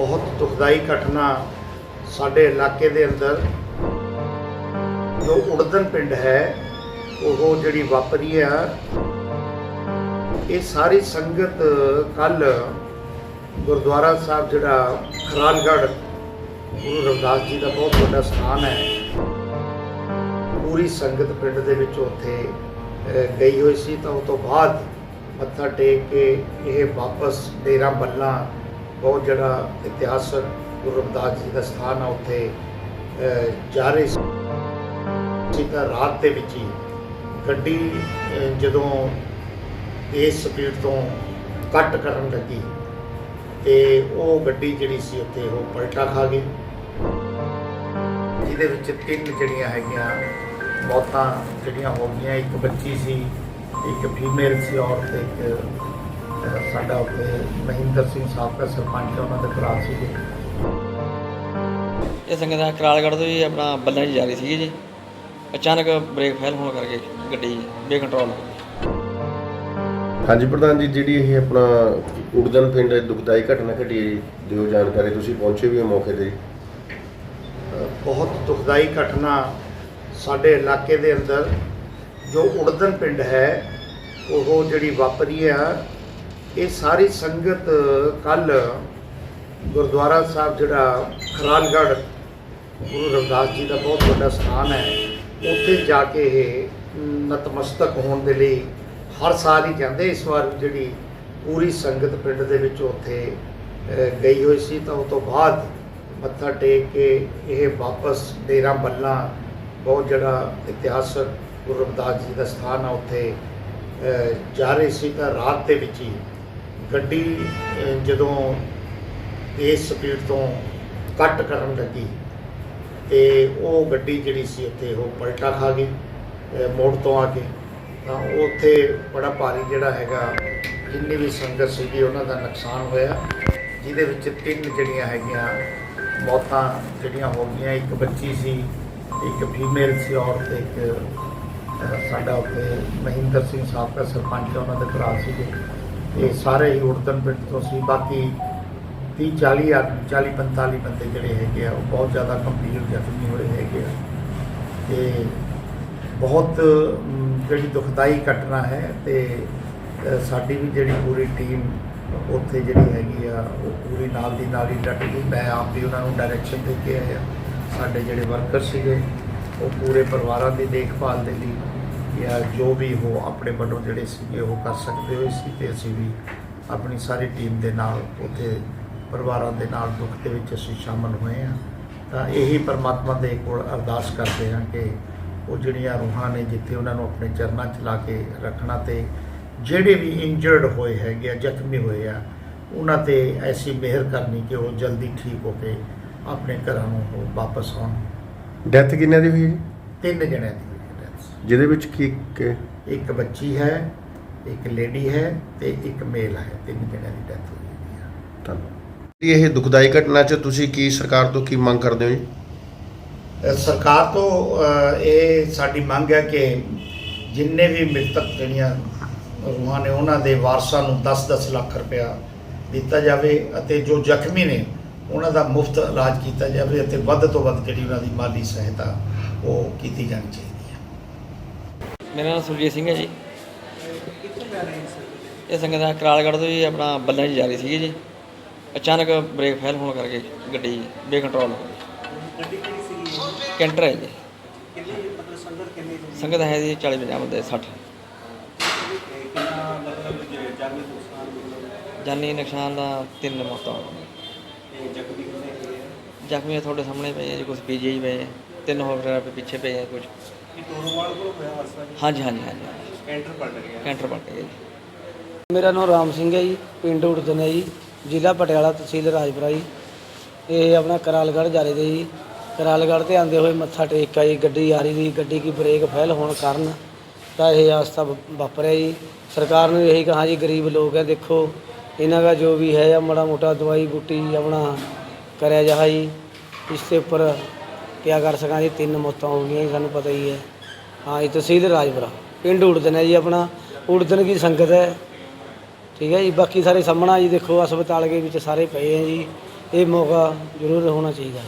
ਬਹੁਤ ਦੁਖਦਾਈ ਘਟਨਾ ਸਾਡੇ ਇਲਾਕੇ ਦੇ ਅੰਦਰ ਜੋ ਉੜਦਨ ਪਿੰਡ ਹੈ, ਉਹ ਜਿਹੜੀ ਵਾਪਰੀ ਆ, ਇਹ ਸਾਰੀ ਸੰਗਤ ਕੱਲ ਗੁਰਦੁਆਰਾ ਸਾਹਿਬ ਜਿਹੜਾ ਖਰਾਲਗੜ੍ਹ, ਗੁਰੂ ਰਵਿਦਾਸ ਜੀ ਦਾ ਬਹੁਤ ਵੱਡਾ ਸਥਾਨ ਹੈ, ਪੂਰੀ ਸੰਗਤ ਪਿੰਡ ਦੇ ਵਿੱਚ ਉੱਥੇ ਗਈ ਹੋਈ ਸੀ। ਤਾਂ ਉਸ ਤੋਂ ਬਾਅਦ ਮੱਥਾ ਟੇਕ ਕੇ ਇਹ ਵਾਪਸ ਡੇਰਾ ਬੱਲਾ ਬਹੁਤ ਜਿਹੜਾ ਇਤਿਹਾਸਕ ਗੁਰੂ ਰਮਦਾਸ ਜੀ ਦਾ ਸਥਾਨ ਆ ਉੱਥੇ ਜਾ ਰਹੇ ਸੀ। ਸੀ ਤਾਂ ਰਾਤ ਦੇ ਵਿੱਚ ਹੀ ਗੱਡੀ ਜਦੋਂ ਇਸ ਸਪੀਡ ਤੋਂ ਕੱਟ ਕਰਨ ਲੱਗੀ ਤੇ ਉਹ ਗੱਡੀ ਜਿਹੜੀ ਸੀ ਉੱਥੇ ਉਹ ਪਲਟਾ ਖਾ ਗਈ। ਜਿਹਦੇ ਵਿੱਚ ਤਿੰਨ ਜਿਹੜੀਆਂ ਹੈਗੀਆਂ ਮੌਤਾਂ ਜਿਹੜੀਆਂ ਹੋ ਗਈਆਂ, ਇੱਕ ਬੱਚੀ ਸੀ, ਇੱਕ ਫੀਮੇਲ ਸੀ ਔਰਤ, ਇੱਕ ਸਾਡਾ ਉੱਥੇ ਮਹਿੰਦਰ ਸਿੰਘ ਸਾਬਕਾ ਸਰਪੰਚ ਉਹਨਾਂ ਦੇ ਭਰਾ ਸੀਗੇ ਇਹ ਸੰਗਤ ਕਰਾਲਗੜ੍ਹ ਤੋਂ ਜੀ ਆਪਣਾ ਬੱਲਾਂ 'ਚ ਜਾ ਰਹੀ ਸੀਗੀ ਜੀ। ਅਚਾਨਕ ਬ੍ਰੇਕ ਫੇਲ ਹੋਣ ਕਰਕੇ ਗੱਡੀ ਬੇਕੰਟਰੋਲ ਹੋ ਗਈ। ਹਾਂਜੀ ਪ੍ਰਧਾਨ ਜੀ ਜਿਹੜੀ ਇਹ ਆਪਣਾ ਉੜਦਨ ਪਿੰਡ ਦੁਖਦਾਈ ਘਟਨਾ ਘਟੀ ਹੈ ਜੀ ਦਿਓ ਜਾਣਕਾਰੀ ਤੁਸੀਂ ਪਹੁੰਚੇ ਵੀ ਹੋ ਮੌਕੇ ਤੇ ਜੀ। ਬਹੁਤ ਦੁਖਦਾਈ ਘਟਨਾ ਸਾਡੇ ਇਲਾਕੇ ਦੇ ਅੰਦਰ ਜੋ ਉੜਦਨ ਪਿੰਡ ਹੈ ਉਹ ਜਿਹੜੀ ਵਾਪਰੀ ਆ ਇਹ ਸਾਰੀ ਸੰਗਤ ਕੱਲ ਗੁਰਦੁਆਰਾ ਸਾਹਿਬ ਜਿਹੜਾ ਖਰਾਲਗੜ੍ਹ ਗੁਰੂ ਰਵਿਦਾਸ ਜੀ ਦਾ ਬਹੁਤ ਵੱਡਾ ਸਥਾਨ ਹੈ, ਉੱਥੇ ਜਾ ਕੇ ਇਹ ਨਤਮਸਤਕ ਹੋਣ ਦੇ ਲਈ ਹਰ ਸਾਲ ਹੀ ਜਾਂਦੇ, ਇਸ ਵਾਰ ਜਿਹੜੀ ਪੂਰੀ ਸੰਗਤ ਪਿੰਡ ਦੇ ਵਿੱਚ ਉੱਥੇ ਗਈ ਹੋਈ ਸੀ, ਤਾਂ ਉਹ ਤੋਂ ਬਾਅਦ ਮੱਥਾ ਟੇਕ ਕੇ ਇਹ ਵਾਪਸ ਡੇਰਾ ਬੱਲਾ ਬਹੁਤ ਜਿਹੜਾ ਇਤਿਹਾਸਕ ਗੁਰੂ ਰਵਿਦਾਸ ਜੀ ਦਾ ਸਥਾਨ ਆ, ਉੱਥੇ ਜਾ ਰਹੇ ਸੀ ਤਾਂ ਰਾਤ ਦੇ ਵਿੱਚ ਹੀ ਗੱਡੀ ਜਦੋਂ ਇਸ ਸਪੀਡ ਤੋਂ ਕੱਟ ਕਰਨ ਲੱਗੀ, ਤੇ ਉਹ ਗੱਡੀ ਜਿਹੜੀ ਸੀ ਉੱਥੇ ਉਹ ਪਲਟਾ ਖਾ ਗਈ ਮੋੜ ਤੋਂ ਆ ਕੇ। ਤਾਂ ਉੱਥੇ ਬੜਾ ਭਾਰੀ ਜਿਹੜਾ ਹੈਗਾ, ਜਿੰਨੀ ਵੀ ਸੰਗਤ ਸੀਗੀ ਉਹਨਾਂ ਦਾ ਨੁਕਸਾਨ ਹੋਇਆ, ਜਿਹਦੇ ਵਿੱਚ ਤਿੰਨ ਜਿਹੜੀਆਂ ਹੈਗੀਆਂ ਮੌਤਾਂ ਜਿਹੜੀਆਂ ਹੋ ਗਈਆਂ, ਇੱਕ ਬੱਚੀ ਸੀ, ਇੱਕ ਫੀਮੇਲ ਸੀ, ਔਰਤ ਇੱਕ ਸਾਡਾ ਉੱਥੇ ਮਹਿੰਦਰ ਸਿੰਘ, ਸਾਬਕਾ ਸਰਪੰਚ, ਉਹਨਾਂ ਦੇ ਭਰਾ ਸੀਗੇ। ਤੇ ਸਾਰੇ ਹੀ ਉੜਦਨ ਪਿੰਡ ਤੋਂ ਸੀ। ਬਾਕੀ 30 40 ਆਦਮੀ 40 45 ਬੰਦੇ ਜਿਹੜੇ ਹੈਗੇ ਆ, ਉਹ ਬਹੁਤ ਜ਼ਿਆਦਾ ਗੰਭੀਰ ਜ਼ਖਮੀ ਹੋਏ ਹੈਗੇ ਆ। ਤੇ ਬਹੁਤ ਜਿਹੜੀ ਦੁਖਦਾਈ ਘਟਨਾ ਹੈ ਤੇ ਸਾਡੀ ਵੀ ਜਿਹੜੀ ਪੂਰੀ ਟੀਮ ਉੱਥੇ ਜਿਹੜੀ ਹੈਗੀ ਆ, ਉਹ ਪੂਰੀ ਨਾਲ ਦੀ ਨਾਲ ਹੀ ਡਟ ਗਈ। ਮੈਂ ਆਪ ਵੀ ਉਹਨਾਂ ਨੂੰ ਡਾਇਰੈਕਸ਼ਨ ਦੇ ਕੇ ਆਇਆ। ਸਾਡੇ ਜਿਹੜੇ ਵਰਕਰ ਸੀਗੇ, ਉਹ ਪੂਰੇ ਪਰਿਵਾਰਾਂ ਦੀ ਦੇਖਭਾਲ ਦੇ ਲਈ ਜਾਂ ਜੋ ਵੀ ਉਹ ਆਪਣੇ ਵੱਲੋਂ ਜਿਹੜੇ ਸੀਗੇ ਉਹ ਕਰ ਸਕਦੇ ਹੋਏ ਸੀ ਤੇ ਅਸੀਂ ਵੀ ਆਪਣੀ ਸਾਰੀ ਟੀਮ ਦੇ ਨਾਲ ਉੱਥੇ ਪਰਿਵਾਰਾਂ ਦੇ ਨਾਲ ਦੁੱਖ ਦੇ ਵਿੱਚ ਅਸੀਂ ਸ਼ਾਮਲ ਹੋਏ ਹਾਂ। ਤਾਂ ਇਹੀ ਪਰਮਾਤਮਾ ਦੇ ਕੋਲ ਅਰਦਾਸ ਕਰਦੇ ਹਾਂ ਕਿ ਉਹ ਜਿਹੜੀਆਂ ਰੂਹਾਂ ਨੇ ਜਿੱਥੇ ਉਹਨਾਂ ਨੂੰ ਆਪਣੇ ਚਰਨਾਂ 'ਚ ਲਾ ਕੇ ਰੱਖਣਾ ਤੇ ਜਿਹੜੇ ਵੀ ਇੰਜਰਡ ਹੋਏ ਹੈਗੇ ਆ ਜ਼ਖਮੀ ਹੋਏ ਆ ਉਹਨਾਂ ਤੇ ਐਸੀ ਮਿਹਰ ਕਰਨੀ ਕਿ ਉਹ ਜਲਦੀ ਠੀਕ ਹੋ ਕੇ ਆਪਣੇ ਘਰਾਂ ਨੂੰ ਵਾਪਸ ਆਉਣ। ਡੈਥ ਕਿੰਨੇ ਦੀ ਹੋਈ ਜੀ? ਤਿੰਨ ਜਣਿਆਂ ਦੀ। ਹੈ। ਜਿਹਦੇ ਵਿੱਚ ਕੀ ਕਿ ਇੱਕ ਬੱਚੀ ਹੈ ਇੱਕ ਲੇਡੀ ਹੈ ਤੇ ਇੱਕ ਮੇਲ ਹੈ। ਤਿੰਨ ਜਣਿਆਂ ਦੀ ਡੈਥ ਹੋਈ ਹੈ ਧੰਨਵਾਦ। ਇਹ ਦੁਖਦਾਈ ਘਟਨਾ 'ਚ ਤੁਸੀਂ ਕੀ ਸਰਕਾਰ ਤੋਂ ਕੀ ਮੰਗ ਕਰਦੇ ਹੋ ਜੀ? ਅ, ਸਰਕਾਰ ਤੋਂ ਅ, ਇਹ ਸਾਡੀ ਮੰਗ ਹੈ ਕਿ ਜਿੰਨੇ ਵੀ ਮ੍ਰਿਤਕ ਜਿਹੜੀਆਂ ਰੂਹਾਂ ਨੇ ਉਹਨਾਂ ਦੇ ਵਾਰਸਾਂ ਨੂੰ 10-10 ਲੱਖ ਰੁਪਇਆ ਦਿੱਤਾ ਜਾਵੇ ਅਤੇ ਜੋ ਜ਼ਖਮੀ ਨੇ ਉਹਨਾਂ ਦਾ ਮੁਫਤ ਇਲਾਜ ਕੀਤਾ ਜਾਵੇ ਅਤੇ ਵੱਧ ਤੋਂ ਵੱਧ ਜਿਹੜੀ ਉਹਨਾਂ ਦੀ ਮਾਲੀ ਸਹਾਇਤਾ ਉਹ ਕੀਤੀ ਜਾਣੀ ਚਾਹੀਦੀ ਹੈ। ਮੇਰਾ ਨਾਮ ਸੁਰਜੀਤ ਸਿੰਘ ਹੈ ਜੀ। ਇਹ ਸੰਗਤ ਕਰਾਲਗੜ੍ਹ ਤੋਂ ਜੀ, ਆਪਣਾ ਬੱਲਾਂ 'ਚ ਜਾ ਰਹੀ ਸੀਗੀ ਜੀ। ਅਚਾਨਕ ਬ੍ਰੇਕ ਫੇਲ ਹੋਣ ਕਰਕੇ ਗੱਡੀ ਬੇਕੰਟਰੋਲ ਹੋ ਗਈ। ਕੈਂਟਰ ਹੈ ਜੀ। ਸੰਗਤ ਹੈ ਜੀ 40 50 ਬੰਦੇ 60 ਜਾਨੀ ਨੁਕਸਾਨ ਦਾ ਤਿੰਨ ਮੌਤਾਂ ਹੋ ਗਈਆਂ। ਜ਼ਖਮੀ ਤੁਹਾਡੇ ਸਾਹਮਣੇ ਪਏ ਆ ਜੀ ਕੁਝ ਪੀਜੀ ਪਏ ਤਿੰਨ ਹੋਰ ਪਿੱਛੇ ਪਏ ਆ ਕੁਝ ਇਹ ਤੋਰਵਾਲ ਕੋਲ ਹੋਇਆ ਹਾਦਸਾ ਜੀ ਹਾਂਜੀ ਹਾਂਜੀ ਹਾਂਜੀ। ਕੈਂਟਰ ਪਲਟ ਗਿਆ ਕੈਂਟਰ ਪਲਟ ਗਿਆ ਜੀ। ਮੇਰਾ ਨਾਮ ਰਾਮ ਸਿੰਘ ਹੈ ਜੀ ਪਿੰਡ ਉੜਦਨ ਹੈ ਜੀ ਜ਼ਿਲ੍ਹਾ ਪਟਿਆਲਾ ਤਹਿਸੀਲ ਰਾਜਪੁਰਾ ਜੀ। ਇਹ ਆਪਣਾ ਕਰਾਲਗੜ੍ਹ ਜਾ ਰਹੇ ਤੇ ਜੀ। ਕਰਾਲਗੜ੍ਹ ਤੇ ਆਂਦੇ ਹੋਏ ਮੱਥਾ ਟੇਕ ਕੇ ਜੀ ਗੱਡੀ ਆ ਰਹੀ ਸੀ ਗੱਡੀ ਕੀ ਬ੍ਰੇਕ ਫੇਲ ਹੋਣ ਕਾਰਨ ਤਾਂ ਇਹ ਹਾਦਸਾ ਵਾ- ਵਾਪਰਿਆ ਜੀ। ਸਰਕਾਰ ਨੂੰ ਇਹੀ ਕਹਾ ਜੀ ਗਰੀਬ ਲੋਕ ਹੈ ਦੇਖੋ ਇਹਨਾਂ ਦਾ ਜੋ ਵੀ ਹੈ ਜਾਂ ਮਾੜਾ ਮੋਟਾ ਦਵਾਈ ਬੂਟੀ ਆਪਣਾ ਕਰਿਆ ਜਾ ਜੀ। ਇਸ ਦੇ ਉੱਪਰ ਕਿਆ ਕਰ ਸਕਾਂ ਜੀ ਤਿੰਨ ਮੌਤਾਂ ਹੋ ਗਈਆਂ ਜੀ, ਸਾਨੂੰ ਪਤਾ ਹੀ ਹੈ। ਹਾਂ ਜੀ ਤਹਿਸੀਲ ਰਾਜਪੁਰਾ ਪਿੰਡ ਉੜਦਨ ਹੈ ਜੀ ਆਪਣਾ। ਉੜਦਨ ਕੀ ਸੰਗਤ ਹੈ। ਠੀਕ ਹੈ ਜੀ ਬਾਕੀ ਸਾਰੇ ਸਾਹਮਣਾ ਜੀ ਦੇਖੋ ਹਸਪਤਾਲ ਦੇ ਵਿੱਚ ਸਾਰੇ ਪਏ ਹੈ ਜੀ। ਇਹ ਮੌਕਾ ਜ਼ਰੂਰ ਹੋਣਾ ਚਾਹੀਦਾ। ਹੈ